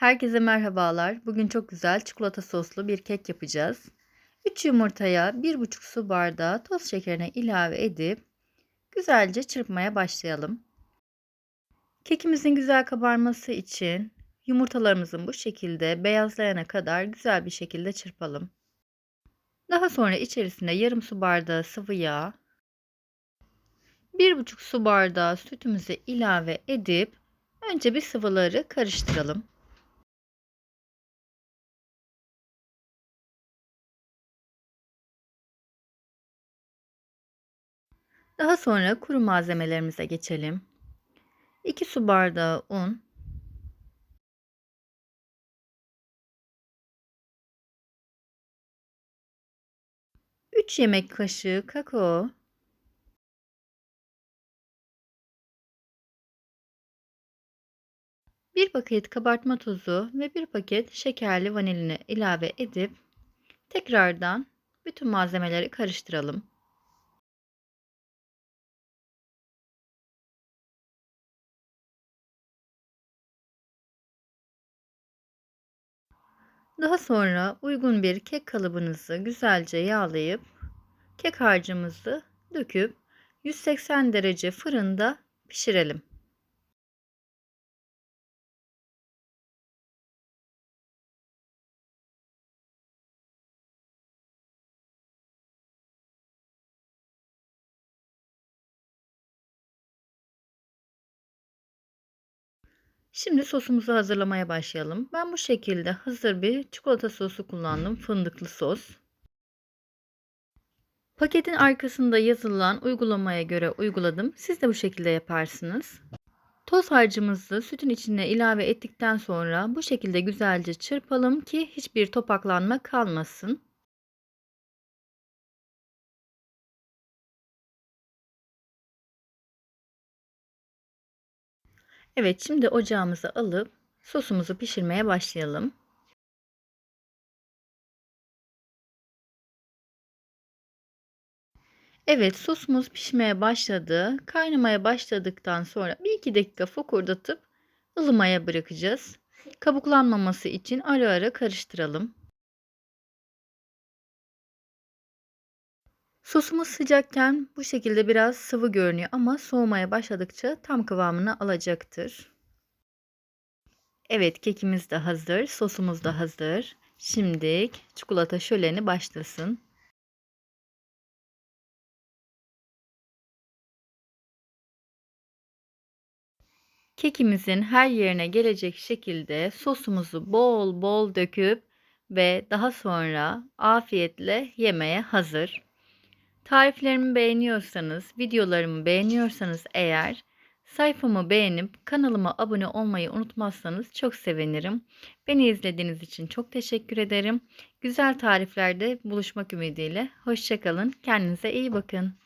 Herkese merhabalar. Bugün çok güzel çikolata soslu bir kek yapacağız. 3 yumurtaya 1,5 su bardağı toz şekerine ilave edip güzelce çırpmaya başlayalım. Kekimizin güzel kabarması için yumurtalarımızın bu şekilde beyazlayana kadar güzel bir şekilde çırpalım. Daha sonra içerisine yarım su bardağı sıvı yağ, 1,5 su bardağı sütümüzü ilave edip önce bir sıvıları karıştıralım. Daha sonra kuru malzemelerimize geçelim. 2 su bardağı un, Üç yemek kaşığı kakao, bir paket kabartma tozu ve bir paket şekerli vanilini ilave edip tekrardan bütün malzemeleri karıştıralım. Daha sonra uygun bir kek kalıbınızı güzelce yağlayıp kek harcımızı döküp 180 derece fırında pişirelim. Şimdi sosumuzu hazırlamaya başlayalım. Ben bu şekilde hazır bir çikolata sosu kullandım. Fındıklı sos. Paketin arkasında yazılan uygulamaya göre uyguladım. Siz de bu şekilde yaparsınız. Toz harcımızı sütün içine ilave ettikten sonra bu şekilde güzelce çırpalım ki hiçbir topaklanma kalmasın. Evet, şimdi ocağımıza alıp sosumuzu pişirmeye başlayalım. Evet, sosumuz pişmeye başladı. Kaynamaya başladıktan sonra 1-2 dakika fokurdatıp ılımaya bırakacağız. Kabuklanmaması için ara ara karıştıralım. Sosumuz sıcakken bu şekilde biraz sıvı görünüyor ama soğumaya başladıkça tam kıvamını alacaktır. Evet, kekimiz de hazır, sosumuz da hazır. Şimdi çikolata şöleni başlasın. Kekimizin her yerine gelecek şekilde sosumuzu bol bol döküp ve daha sonra afiyetle yemeye hazır. Tariflerimi beğeniyorsanız, videolarımı beğeniyorsanız eğer sayfamı beğenip kanalıma abone olmayı unutmazsanız çok sevinirim. Beni izlediğiniz için çok teşekkür ederim. Güzel tariflerde buluşmak ümidiyle. Hoşçakalın. Kendinize iyi bakın.